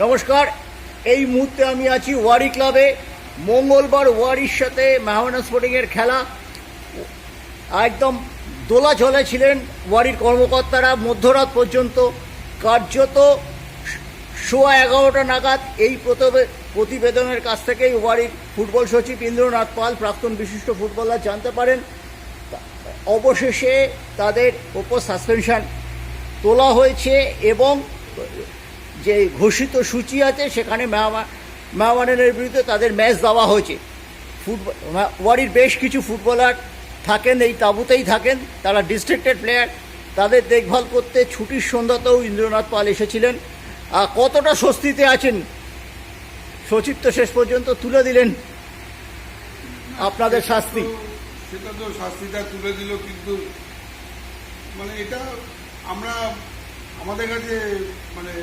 নমস্কার। এই মুহূর্তে আমি আছি ওয়ারি ক্লাবে। মঙ্গলবার ওয়ারির সাথে মেহমানা স্পোর্টিংয়ের খেলা। একদম দোলা চলে ছিলেন ওয়ারির কর্মকর্তারা মধ্যরাত পর্যন্ত। কার্যত সোয়া এগারোটা নাগাদ এই প্রতবে- প্রতিবেদনের কাছ থেকেই ওয়ারির ফুটবল সচিব ইন্দ্রনাথ পাল, প্রাক্তন বিশিষ্ট ফুটবলার জানতে পারেন। অবশেষে তাদের ওপর সাসপেনশন তোলা হয়েছে এবং যে ঘোষিত সূচি আছে, সেখানে মেহমানের বিরুদ্ধে তাদের ম্যাচ দেওয়া হয়েছে। ফুটবল ওয়ারির বেশ কিছু ফুটবলার থাকেন, এই তাঁবুতেই থাকেন। তারা ডিস্ট্রিক্টেড প্লেয়ার তাদের দেখভাল করতে ছুটির সন্ধ্যাতেও ইন্দ্রনাথ পাল এসেছিলেন। আর কতটা স্বস্তিতে আছেন সচিব তো শেষ পর্যন্ত তুলে দিলেন আপনাদের শাস্তি। সেটা তো শাস্তিটা তুলে দিল, কিন্তু মানে এটা আমরা আমাদের কাছে মানে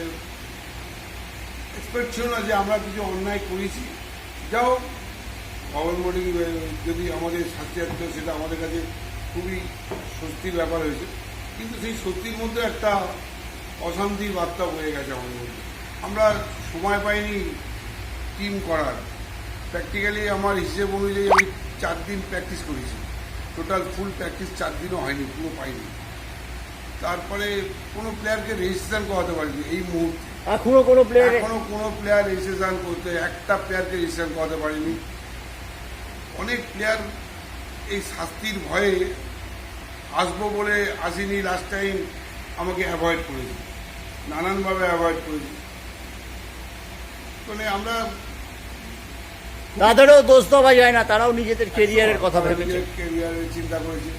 এক্সপেক্ট ছিল না যে আমরা কিছু অন্যায় করেছি। যাও গভর্নমেন্ট যদি আমাদের শাস্তি আসতো, সেটা আমাদের কাছে খুবই স্বস্তির ব্যাপার হয়েছে। কিন্তু সেই সত্যির মধ্যে একটা অশান্তি বার্তা হয়ে গেছে আমাদের মধ্যে। আমরা সময় পাইনি টিম করার। প্র্যাকটিক্যালি আমার হিসেব অনুযায়ী আমি চার দিন প্র্যাকটিস করেছি। টোটাল ফুল প্র্যাকটিস চার দিনও হয়নি, পুরো পাইনি। তারপরে কোনো প্লেয়ারকে রেজিস্ট্রেশন করাতে পারিনি এই মুহূর্তে। এখনও কোনো প্লেয়ার এখনও কোনো প্লেয়ার রেজিস্ট্রেশন করতে একটা প্লেয়ারকে রেজিস্ট্রেশন করাতে পারিনি। অনেক প্লেয়ার এই শাস্তির ভয়ে আসব বলে আসিনি লাস্ট টাইম আমাকে অ্যাভয়েড করেছে। নানানভাবে অ্যাভয়েড করেছে। মানে আমরা তাদেরও দোষ দেওয়া যায় না তারাও নিজেদের কেরিয়ারের কথা ভেবেছে। কেরিয়ারের চিন্তা করেছে।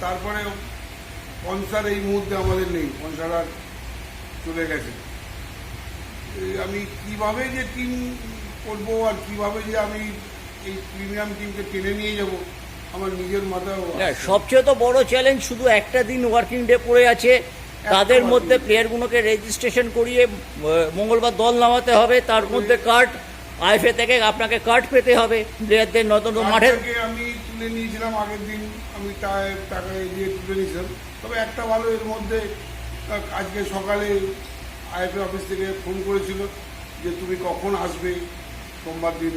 তারপরে পঞ্চার এই মুহূর্তে আমাদের নেই পঞ্চার আর চলে গেছে। আমি কীভাবে যে টিম করব আর কীভাবে যে আমি এই প্রিমিয়াম টিমকে টেনে নিয়ে যাব আমার নিজের মাথায় সবচেয়ে তো বড় চ্যালেঞ্জ শুধু একটা দিন ওয়ার্কিং ডে পড়ে আছে তাদের মধ্যে প্লেয়ারগুলোকে রেজিস্ট্রেশন করিয়ে মঙ্গলবার দল নামাতে হবে তার মধ্যে কার্ড আইএফএ থেকে আপনাকে কার্ড পেতে হবে প্লেয়ারদের নতুন কার্ডটাকে আমি তুলে নিয়েছিলাম আগের দিন আমি টাকা দিয়ে তুলে নিয়েছিলাম। তবে একটা ভালো এর মধ্যে আজকে সকালে আইএফএ অফিস থেকে ফোন করেছিল যে তুমি কখন আসবে সোমবার দিন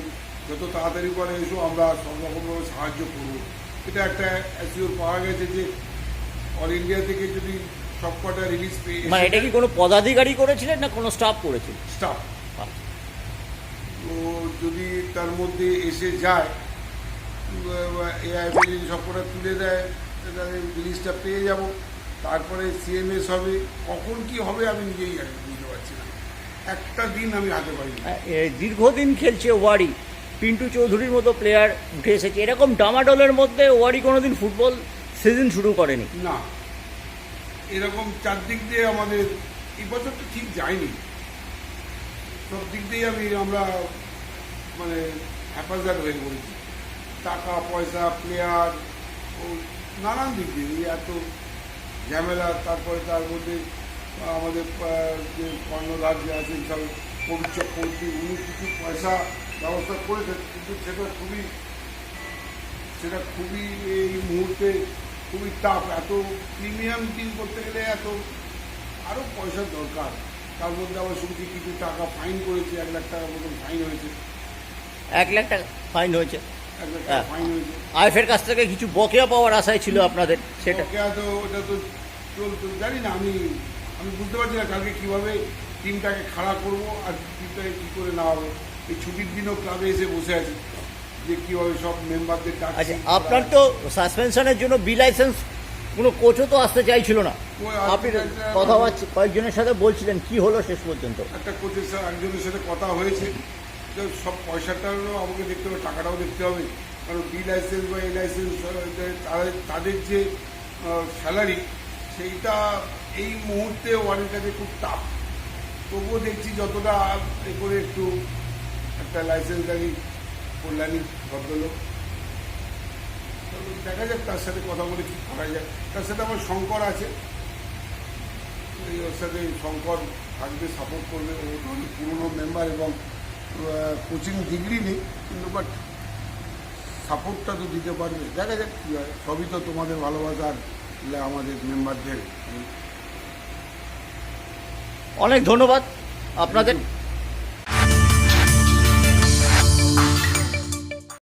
যত তাড়াতাড়ি করে এসো আমরা সব রকমভাবে সাহায্য করব এটা একটা অ্যাসিওর পাওয়া গেছে যে অল ইন্ডিয়া থেকে যদি সব কটা রিলিজ পেয়ে মানে এটা কি কোনো পদাধিকারী করেছিলেন না কোনো স্টাফ করেছিল স্টাফ তো যদি তার মধ্যে এসে যায় এআইপি যদি সবকটা তুলে দেয় তাহলে রিলিজটা পেয়ে যাব তারপরে সিএমএস হবে কখন কি হবে আমি নিজেই জানি বুঝতে পারছি না। একটা দিন আমি হাতে পারি দীর্ঘদিন খেলছে ওয়ারি। পিন্টু চৌধুরীর মতো প্লেয়ার উঠে এসেছে। এরকম ডামাডোলের মধ্যে ওয়ারি কোনোদিন ফুটবল সিজন শুরু করেনি। না। এরকম চারদিক দিয়ে আমাদের এই বছর তো ঠিক যায়নি। সব দিক দিয়ে আমি আমরা মানে হ্যাপাজার হয়ে পড়েছি। টাকা পয়সা প্লেয়ার ও নানান দিক দিয়ে এত ঝামেলা, তারপরে তার মধ্যে আমাদের যে কর্ণধার যে আছেন সব চক্রবর্তী উনি কিছু পয়সা ব্যবস্থা করেছেন, কিন্তু সেটা খুবই সেটা খুবই এই মুহূর্তে খুবই টাফ। এত প্রিমিয়াম টিম করতে গেলে এত আরও পয়সার দরকার। তার মধ্যে আবার শুনছি কিছু টাকা ফাইন করেছে, এক লাখ টাকার মতন ফাইন হয়েছে। এক লাখ টাকা ফাইন হয়েছে। হ্যাঁ। আইএফের কাছ থেকে কিছু বকেয়া পাওয়ার আশায় ছিল আপনাদের সেটা তো ওটা তো চলতো। জানি না আমি আমি বুঝতে পারছি না কালকে কীভাবে টিমটাকে খাড়া করব আর টিমটাকে কী করে না হবে। এই ছুটির দিনও ক্লাবে এসে বসে আছি যে কীভাবে সব মেম্বারদের ডাকছি। আচ্ছা আপনার তো সাসপেনশনের জন্য বি লাইসেন্স কোনো কোচও তো আসতে চাইছিল না। আপনি কথা কয়েকজনের সাথে বলছিলেন কি হলো শেষ পর্যন্ত? একটা কোচের সাথে একজনের সাথে কথা হয়েছে। সব পয়সাটাও আমাকে দেখতে হবে, টাকাটাও দেখতে হবে। কারণ বি লাইসেন্স বা এ লাইসেন্স তাদের তাদের যে স্যালারি সেইটা এই মুহূর্তে ওয়ার্ল্ডের কাছে খুব টাফ তবুও দেখছি যতটা এ করে একটু একটা লাইসেন্সদারি কল্যাণী ভদ্রলোক। দেখা যাক তার সাথে কথা বলে কি করা যায়। তার সাথে আমার শঙ্কর আছে। ওর সাথে শঙ্কর থাকবে সাপোর্ট করবে। ও পুরনো মেম্বার এবং কোচিং ডিগ্রি নেই কিন্তু বাট সাপোর্টটা তো দিতে পারবে। দেখা যাক কী হয়। সবই তো তোমাদের ভালোবাসার আমাদের মেম্বারদের অনেক ধন্যবাদ। আপনাদের